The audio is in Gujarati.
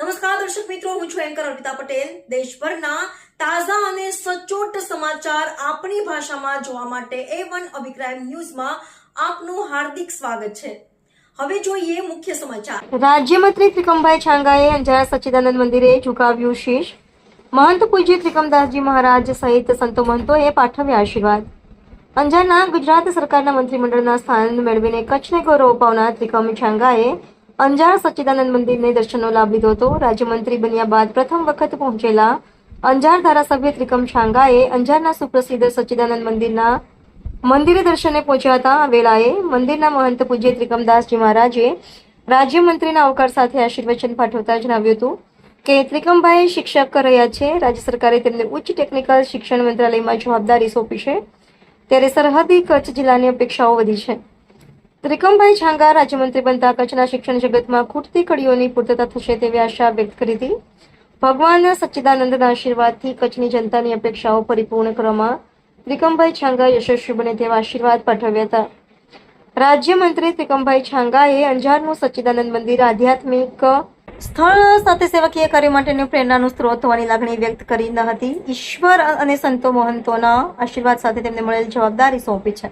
નમસ્કાર, દર્શક મિત્રો, હું છું એન્કર અર્પિતા પટેલ. દેશભરના તાજા અને સચોટ સમાચાર આપણી ભાષામાં જોવા માટે એ વન અભિક્રાઇમ ન્યૂઝમાં આપનું હાર્દિક સ્વાગત છે. હવે જોઈએ મુખ્ય સમાચાર. રાજ્યમંત્રી ત્રિકમભાઈ છાંગાએ અંજાર સચ્ચિદાનંદ મંદિરે ઝુકાવ્યું શીશ. મહંત પૂજ્ય ત્રિકમદાસજી મહારાજ સહિત સંતો મહંતોએ પાઠવ્યા આશીર્વાદ. અંજારના ગુજરાત સરકારના મંત્રીમંડળના સ્થાન મેળવીને કચ્છને ગૌરવ અપાવનાર ત્રિકમ છાંગાએ અંજાર સચ્ચિદાનંદ મંદિરને દર્શનનો લાભ લીધો હતો. રાજ્યમંત્રી બન્યા બાદ પ્રથમ વખત પહોંચેલા અંજાર ધારાસભ્ય ત્રિકમ શાંગાએ અંજારના સુપ્રસિદ્ધ સચ્ચિદાનંદ મંદિરના મંદિરે દર્શને પહોંચ્યા હતા. વેળાએ મંદિરના મહંત પૂજ્ય ત્રિકમદાસજી મહારાજે રાજ્યમંત્રીના આવકાર સાથે આશીર્વચન પાઠવતા જણાવ્યું હતું કે, ત્રિકમભાઈ શિક્ષક રહ્યા છે. રાજ્ય સરકારે તેમને ઉચ્ચ ટેકનિકલ શિક્ષણ મંત્રાલયમાં જવાબદારી સોંપી છે. ત્યારે સરહદી કચ્છ જિલ્લાની અપેક્ષાઓ વધી છે. ત્રિકમભાઈ છાંગા રાજ્યમંત્રી બનતા કચ્છના શિક્ષણ જગતમાં ખૂટતી કડીઓની પૂર્તતા થશે તેવી આશા વ્યક્ત કરી હતી. ભગવાન સચ્ચિદાનંદના આશીર્વાદથી કચ્છની જનતાની અપેક્ષાઓ પરિપૂર્ણ કરવામાં ત્રિકમભાઈ છાંગા યશસ્વી બને તેવા આશીર્વાદ પાઠવ્યા હતા. રાજ્યમંત્રી ત્રિકમભાઈ છાંગાએ અંજારનું સચ્ચિદાનંદ મંદિર આધ્યાત્મિક સ્થળ સાથે સેવાકીય કાર્ય માટેની પ્રેરણાનો સ્ત્રોત હોવાની લાગણી વ્યક્ત કરી ન હતી. ઈશ્વર અને સંતો મહંતોના આશીર્વાદ સાથે તેમને મળેલ જવાબદારી સોંપી છે.